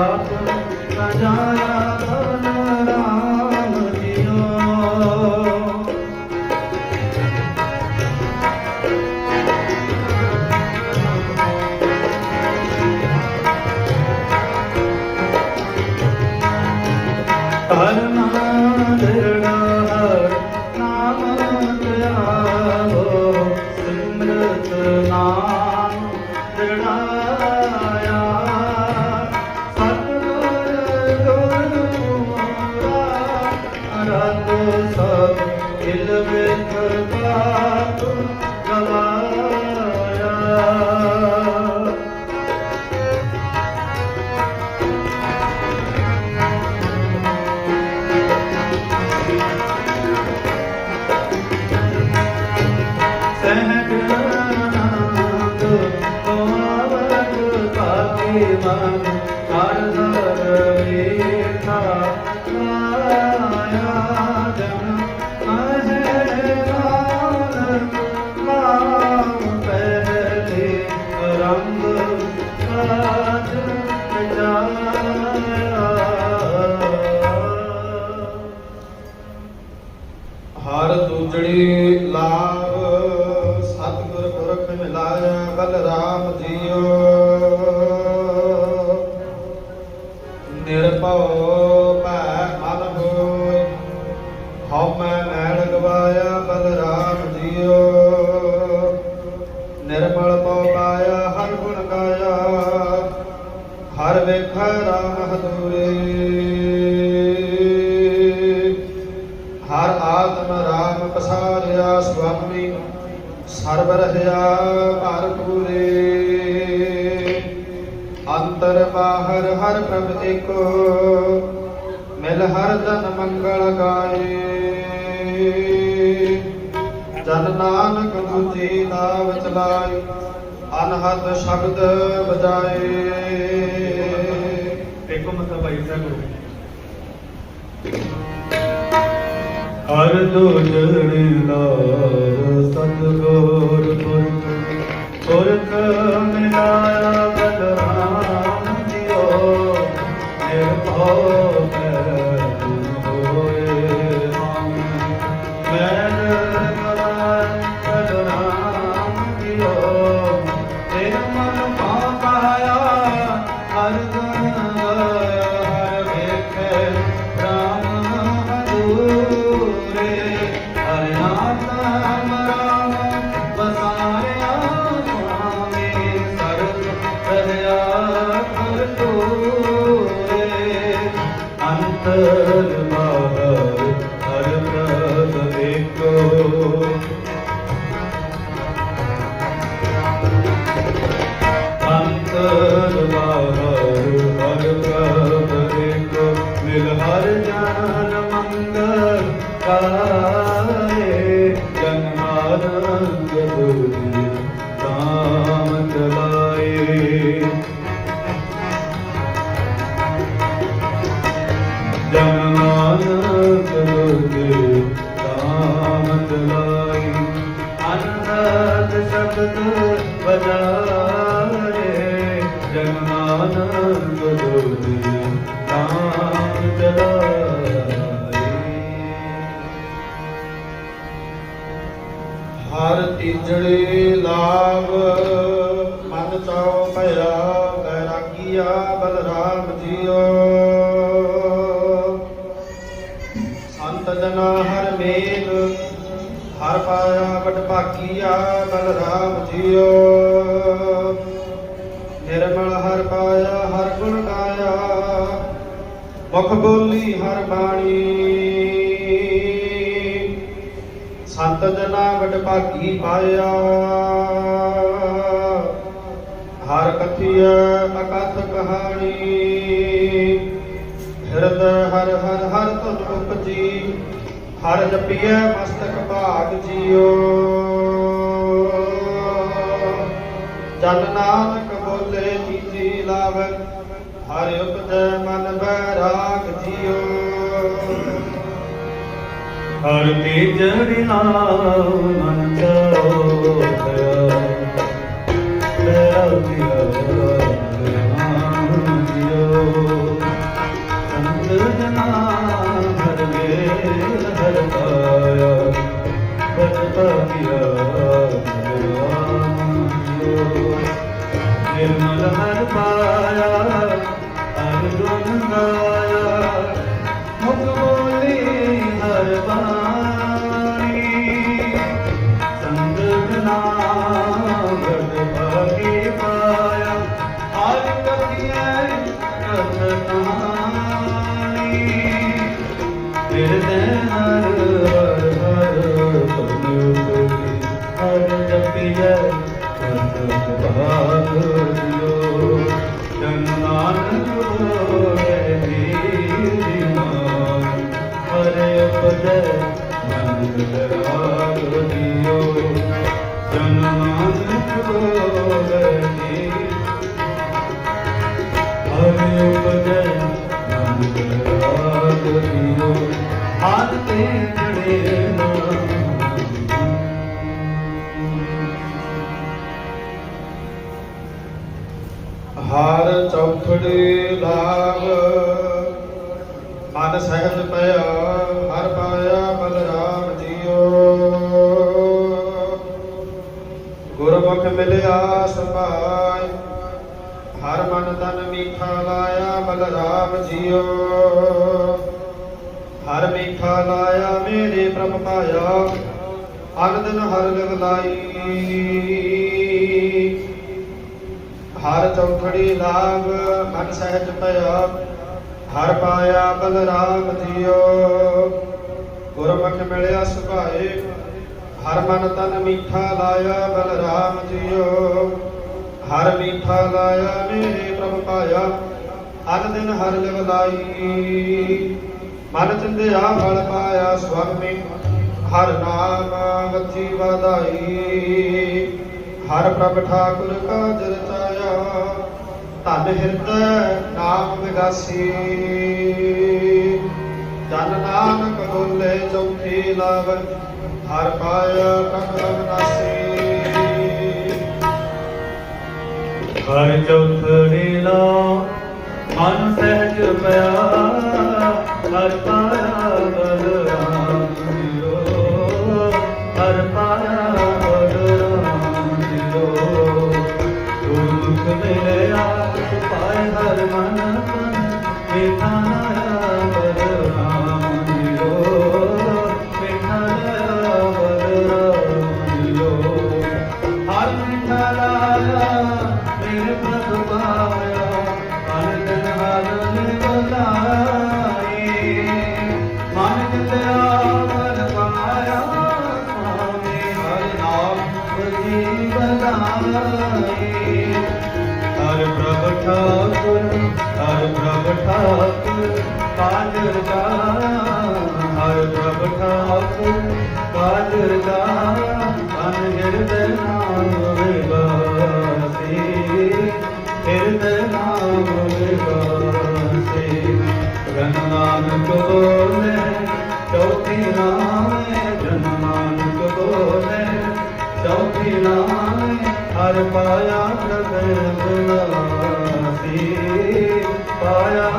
감사합니다. ਸਤਿਗੁਰ ਪੁਰਖ ਮਿਲਾਇਆ ਬਲਰਾਮ ਜੀਓ। ਗੁਣ ਹਰ ਵੇਖ ਰਾਮ ਹਦੂਰੇ ਹਰ ਆਤਮ ਰਾਮ ਪਸਾਰਿਆ ਸੁਆਮੀ, ਸਰਬ ਰਹਿਆ ਭਰ ਪੂਰੇ। ਅੰਤਰ ਬਾਹਰ ਹਰ ਪ੍ਰਭ ਏਕੋ, ਮਿਲ ਹਰ ਜਨ ਮੰਗਲ ਗਾਏ। ਜਨ ਨਾਨਕ ਦੂਜੀ ਨਾਮ ਚਲਾਏ। ਅਨਹਦ ਸ਼ਬਦ ਬਜਾਏ ਇੱਕੋ ਮਤਲਬ ਭਾਈ ਸਾਹਿਬ ਕਰੋ ਹਰ ਦੁਜੜੀ ਲਾਰ ਸਤਗੁਰ ਪੁਰਖ ਪੁਰਖ ਅੰਤਰ ਬਾਹਰ ਹਰ ਪ੍ਰਭ ਏਕੋ ਅੰਤਰ ਜਨਮਾਨੰਦ ਦੁਰੀ ਰਾਮ ਚਲਾਏ ਹਰ ਤੀਜੜੇ ਲਾਭ ਮਨ ਚਾਉ ਭਇਆ ਬੈਰਾਗੀਆ ਬਲਰਾਮ ਜੀਓ। ਸੰਤ ਜਨਾ ਹਰ ਮੇਲ, ਹਰ ਪਾਇਆ ਵਡ ਭਾਗੀਆ ਬਲਰਾਮ ਜੀਓ। ਨਿਰਮਲ ਹਰ ਪਾਇਆ, ਹਰ ਗੁਣ ਗਾਇਆ। ਮੁਖ ਬੋਲੀ ਹਰ ਬਾਣੀ। ਸੰਤ ਜਨਾ ਵਡ ਭਾਗੀ ਪਾਇਆ। ਹਰ ਕਥਿਆ ਅਕਥ ਕਹਾਣੀ। ਹਿਰਦੈ ਹਰ ਹਰ ਹਰ ਤੁਧ ਉਪਜੀ। ਹਰ ਜਪੀਐ ਮਸਤਕ ਭਾਗ ਜੀਓ। ਜਨ ਨਾਨਕ ਲਾਵੈ, ਹਰਿ ਉਪਜੈ ਮਨ ਬੈਰਾਗ ਜੀਓ। ਹਰ ਤੀਜੜੀ ਨਾਮ ਮਨ ਚਾਉ ਭਇਆ। ਪਿਆ ਨਾਮ ਜਿਓ ਸੰਤ ਪਾਇਆ ਹਰ ਗੁਣ ਗਾਇਆ ਮੁਖ ਬੋਲੀ ਹਰ ਬਾਣੀ। ਸੰਗ ਜਨਾ ਗੜ ਭਾਗੀ ਪਾਇਆ ਹਰ ਕਥਿਐ ਕਥ ਕਹਾਣੀ ਹਿਰਦੈ ਜਨ ਨਾਨਕ ਹੋਏ ਜੀ ਚੌਖੜੇ ਲਾਗ। ਮਨ ਸਹਿਜ ਪਿਆ, ਹਰ ਪਾਇਆ ਬਲਰਾਮ ਜੀਓ। ਗੁਰਮੁਖ ਮਿਲਿਆ ਸਭਾਇ ਹਰ ਮਨ ਤਨ ਮੀਠਾ ਲਾਇਆ ਬਲਰਾਮ ਜੀਓ। ਹਰ ਮੀਠਾ ਲਾਇਆ ਮੇਰੇ ਪ੍ਰਭ ਪਾਇਆ ਅਨ ਹਰ ਲਿਵ ਲਾਈ। ਹਰ ਚੌਖੜੀ ਲਾਭ ਮਨ ਸਹਿਜ ਪਿਆ ਹਰ ਪਾਇਆ ਬਲਰਾਮ ਜੀਓ ਗੁਰਮੁਖ ਮਿਲਿਆ ਸੁਭਾਏ, ਹਰ ਮਨ ਤਨ ਮੀਠਾ ਲਾਇਆ ਬਲਰਾਮ ਜੀਓ ਹਰ ਮੀਠਾ ਲਾਇਆ ਮੇਰੇ ਪ੍ਰਭ ਪਾਇਆ ਅਨ ਦਿਨ ਹਰ ਲਿਵ ਲਾਈ। ਮਨ ਚਿੰਦਿਆ ਫਲ ਪਾਇਆ ਸੁਆਮੀ, ਹਰ ਨਾਮ ਵਚੀ ਵਧਾਈ। ਹਰ ਪ੍ਰਭ ਠਾਕੁਰ ਕਾਜ ਰਚਾਇਆ ਧਨ ਹਿਰਦੈ ਨਾਮ ਵਿਗਾਸੀ। ਜਨ ਨਾਨਕ ਬੋਲੇ ਚੌਥੀ ਲਾਵ ਹਰ ਪਾਇਆ ਪ੍ਰਭ ਅਵਨਾਸੀ ਹਰ ਚੌਥੜੀ ਲਾ ਮਨ ਸਹਿਜ ਪਿਆ ਹਰ ਪਾਇਆ ਬਲਰਾਮ ਮਿਠਾ ਪ੍ਰਭ ਠਾਕੁ ਕਾਦਰ ਦਾਨਾ ਤਨ ਹਿਰਦੈ ਨਾਮ ਵਿਵਾਸੀ ਹਿਰਦੈ ਨਾਮ ਵਿਵਾਸੀ ਰਣ ਨਾਨਕ ਬੋਲੇ, ਚੌਥੀ ਨਾਮੇ ਜਨ ਨਾਨਕ ਬੋਲੇ। ਚੌਥੀ ਨਾਮੇ ਹਰ ਪਾਇਆ ਪ੍ਰਗਟ ਨਾਸੀ ਪਾਇਆ